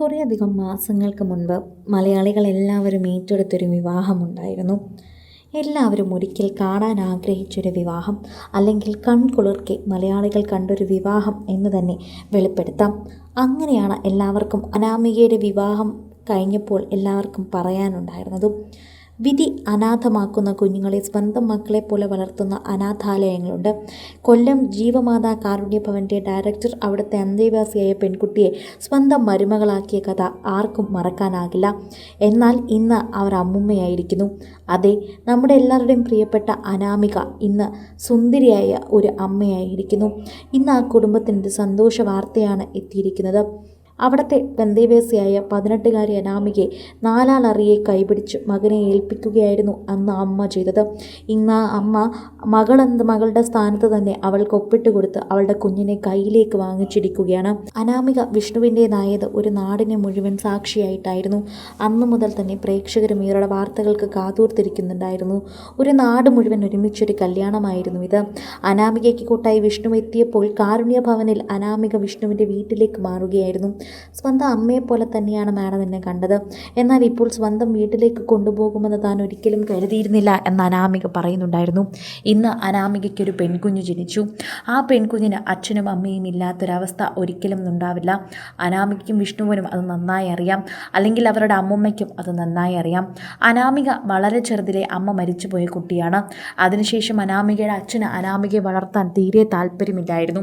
കുറേയധികം മാസങ്ങൾക്ക് മുൻപ് മലയാളികൾ എല്ലാവരും ഏറ്റെടുത്തൊരു വിവാഹമുണ്ടായിരുന്നു. എല്ലാവരും ഒരിക്കൽ കാണാൻ ആഗ്രഹിച്ചൊരു വിവാഹം അല്ലെങ്കിൽ കൺകുളിർക്കെ മലയാളികൾ കണ്ടൊരു വിവാഹം എന്ന് തന്നെ വെളിപ്പെടുത്താം. അങ്ങനെയാണ് എല്ലാവർക്കും അനാമികയുടെ വിവാഹം കഴിഞ്ഞപ്പോൾ എല്ലാവർക്കും പറയാനുണ്ടായിരുന്നതും. വിധി അനാഥമാക്കുന്ന കുഞ്ഞുങ്ങളെ സ്വന്തം മക്കളെ പോലെ വളർത്തുന്ന അനാഥാലയങ്ങളുണ്ട്. കൊല്ലം ജീവമാതാ കാരുണ്യഭവന്റെ ഡയറക്ടർ അവിടുത്തെ അന്തേവാസിയായ പെൺകുട്ടിയെ സ്വന്തം മരുമകളാക്കിയ കഥ ആർക്കും മറക്കാനാകില്ല. എന്നാൽ ഇന്ന് അവർ അമ്മുമ്മയായിരിക്കുന്നു. അതെ നമ്മുടെ എല്ലാവരുടെയും പ്രിയപ്പെട്ട അനാമിക ഇന്ന് സുന്ദരിയായ ഒരു അമ്മയായിരിക്കുന്നു. ഇന്ന് ആ കുടുംബത്തിന്റെ സന്തോഷ വാർത്തയാണ് എത്തിയിരിക്കുന്നത്. അവിടുത്തെ ബന്ധേവേസിയായ പതിനെട്ടുകാരി അനാമികയെ നാലാളറിയെ കൈപിടിച്ച് മകനെ ഏൽപ്പിക്കുകയായിരുന്നു അന്ന് അമ്മ ചെയ്തത്. ഇന്ന് അമ്മ മകളെന്ത് മകളുടെ സ്ഥാനത്ത് തന്നെ അവൾക്ക് ഒപ്പിട്ട് കൊടുത്ത് അവളുടെ കുഞ്ഞിനെ കയ്യിലേക്ക് വാങ്ങിച്ചിരിക്കുകയാണ്. അനാമിക വിഷ്ണുവിന്റെതായത് ഒരു നാടിനെ മുഴുവൻ സാക്ഷിയായിട്ടായിരുന്നു. അന്ന് മുതൽ തന്നെ പ്രേക്ഷകരും ഇവരുടെ വാർത്തകൾക്ക് കാതൂർത്തിരിക്കുന്നുണ്ടായിരുന്നു. ഒരു നാട് മുഴുവൻ ഒരുമിച്ചൊരു കല്യാണമായിരുന്നു ഇത്. അനാമികയ്ക്ക് കൂട്ടായി വിഷ്ണു എത്തിയപ്പോൾ കാരുണ്യ ഭവനിൽ അനാമിക വിഷ്ണുവിന്റെ വീട്ടിലേക്ക് മാറുകയായിരുന്നു. സ്വന്തം അമ്മയെ പോലെ തന്നെയാണ് മാഡം എന്നെ കണ്ടത്. എന്നാൽ ഇപ്പോൾ സ്വന്തം വീട്ടിലേക്ക് കൊണ്ടുപോകുമെന്ന് താൻ ഒരിക്കലും കരുതിയിരുന്നില്ല എന്ന് അനാമിക പറയുന്നുണ്ടായിരുന്നു. ഇന്ന് അനാമികയ്ക്കൊരു പെൺകുഞ്ഞ് ജനിച്ചു. ആ പെൺകുഞ്ഞിന് അച്ഛനും അമ്മയും ഇല്ലാത്തൊരവസ്ഥ ഒരിക്കലും ഉണ്ടാവില്ല. അനാമികയ്ക്കും വിഷ്ണുവിനും അത് നന്നായി അറിയാം. അല്ലെങ്കിൽ അവരുടെ അമ്മമ്മയ്ക്കും അത് നന്നായി അറിയാം. അനാമിക വളരെ ചെറുതിലെ അമ്മ മരിച്ചുപോയ കുട്ടിയാണ്. അതിനുശേഷം അനാമികയുടെ അച്ഛന് അനാമികയെ വളർത്താൻ തീരെ താല്പര്യമില്ലായിരുന്നു.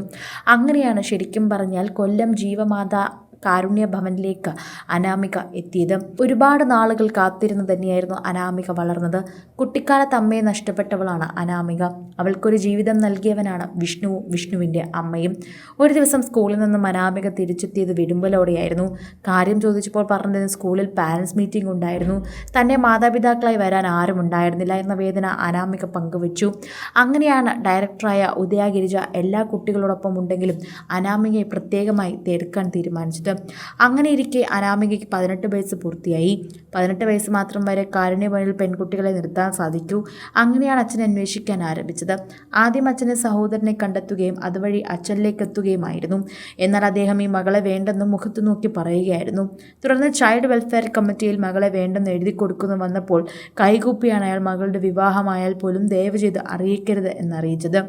അങ്ങനെയാണ് ശരിക്കും പറഞ്ഞാൽ കൊല്ലം ജീവമാതാ കാരുണ്യ ഭവനിലേക്ക് അനാമിക എത്തിയത്. ഒരുപാട് നാളുകൾ കാത്തിരുന്ന് തന്നെയായിരുന്നു അനാമിക വളർന്നത്. കുട്ടിക്കാലത്ത് അമ്മയെ നഷ്ടപ്പെട്ടവളാണ് അനാമിക. അവൾക്കൊരു ജീവിതം നൽകിയവനാണ് വിഷ്ണുവും വിഷ്ണുവിന്റെ അമ്മയും. ഒരു ദിവസം സ്കൂളിൽ നിന്നും അനാമിക തിരിച്ചെത്തിയത് വിടുമ്പലോടെയായിരുന്നു. കാര്യം ചോദിച്ചപ്പോൾ പറഞ്ഞത് സ്കൂളിൽ പാരൻസ് മീറ്റിംഗ് ഉണ്ടായിരുന്നു. തന്നെ മാതാപിതാക്കളായി വരാൻ ആരും ഉണ്ടായിരുന്നില്ല എന്ന വേദന അനാമിക പങ്കുവച്ചു. അങ്ങനെയാണ് ഡയറക്ടറായ ഉദയഗിരിജ എല്ലാ കുട്ടികളോടൊപ്പം ഉണ്ടെങ്കിലും അനാമികയെ പ്രത്യേകമായി തിരക്കാൻ തീരുമാനിച്ചത്. അങ്ങനെ ഇരിക്കെ അനാമികയ്ക്ക് പതിനെട്ട് വയസ്സ് പൂർത്തിയായി. പതിനെട്ട് വയസ്സ് മാത്രം വരെ കാരുണ്യഭവനിൽ പെൺകുട്ടികളെ നിർത്താൻ സാധിക്കൂ. അങ്ങനെയാണ് അച്ഛൻ അന്വേഷിക്കാൻ ആരംഭിച്ചത്. ആദ്യം അച്ഛന്റെ സഹോദരനെ കണ്ടെത്തുകയും അതുവഴി അച്ഛനിലേക്ക് എത്തുകയുമായിരുന്നു എന്നാൽ അദ്ദേഹം ഈ മകളെ വേണ്ടെന്നും മുഖത്തു നോക്കി പറയുകയായിരുന്നു. തുടർന്ന് ചൈൽഡ് വെൽഫെയർ കമ്മിറ്റിയിൽ മകളെ വേണ്ടെന്ന് എഴുതി കൊടുക്കുന്നു വന്നപ്പോൾ കൈകൂപ്പിയാണ് അയാൾ മകളുടെ വിവാഹമായാൽ പോലും ദയവ് ചെയ്ത് അറിയിക്കരുത് എന്നറിയിച്ചത്.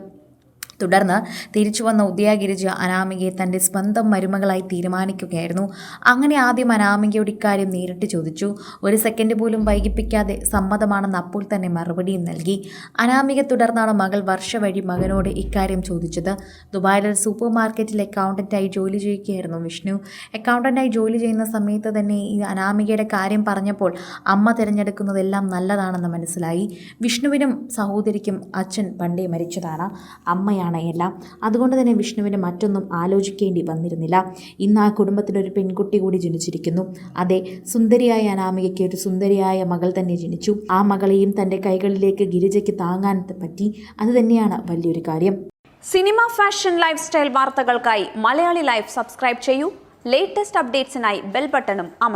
തുടർന്ന് തിരിച്ചു വന്ന ഉദയഗിരിജ അനാമികയെ തന്റെ സ്വന്തം മരുമകളായി തീരുമാനിക്കുകയായിരുന്നു. അങ്ങനെ ആദ്യം അനാമികയുടെ ഇക്കാര്യം നേരിട്ട് ചോദിച്ചു. ഒരു സെക്കൻഡ് പോലും വൈകിപ്പിക്കാതെ സമ്മതമാണെന്ന് അപ്പോൾ തന്നെ മറുപടിയും നൽകി. അനാമിക തുടർന്നാണ് മകൾ വർഷ വഴി മകനോട് ഇക്കാര്യം ചോദിച്ചത്. ദുബായിലെ സൂപ്പർ മാർക്കറ്റിൽ അക്കൗണ്ടന്റായി ജോലി ചെയ്യുകയായിരുന്നു വിഷ്ണു. അക്കൗണ്ടന്റായി ജോലി ചെയ്യുന്ന സമയത്ത് തന്നെ ഈ അനാമികയുടെ കാര്യം പറഞ്ഞപ്പോൾ അമ്മ തിരഞ്ഞെടുക്കുന്നതെല്ലാം നല്ലതാണെന്ന് മനസ്സിലായി. വിഷ്ണുവിനും സഹോദരിക്കും അച്ഛൻ പണ്ടേ മരിച്ചതാണ്. അമ്മയാണ് തന്നെയാണ് എല്ലാം. അതുകൊണ്ട് തന്നെ വിഷ്ണുവിന് മറ്റൊന്നും ആലോചിക്കേണ്ടി വന്നിരുന്നില്ല. ഇന്ന് ആ കുടുംബത്തിൽ ഒരു പെൺകുട്ടി കൂടി ജനിച്ചിരിക്കുന്നു. അതെ സുന്ദരിയായ അനാമികയ്ക്ക് ഒരു സുന്ദരിയായ മകൾ തന്നെ ജനിച്ചു. ആ മകളെയും തന്റെ കൈകളിലേക്ക് ഗിരിജയ്ക്ക് താങ്ങാൻ പറ്റി. അത് തന്നെയാണ് വലിയൊരു കാര്യം. സിനിമ ഫാഷൻ ലൈഫ് സ്റ്റൈൽ വാർത്തകൾക്കായി മലയാളി ലൈഫ് സബ്സ്ക്രൈബ് ചെയ്യൂ. ലേറ്റസ്റ്റ് അപ്ഡേറ്റ്സിനായി ബെൽ ബട്ടണും അമർ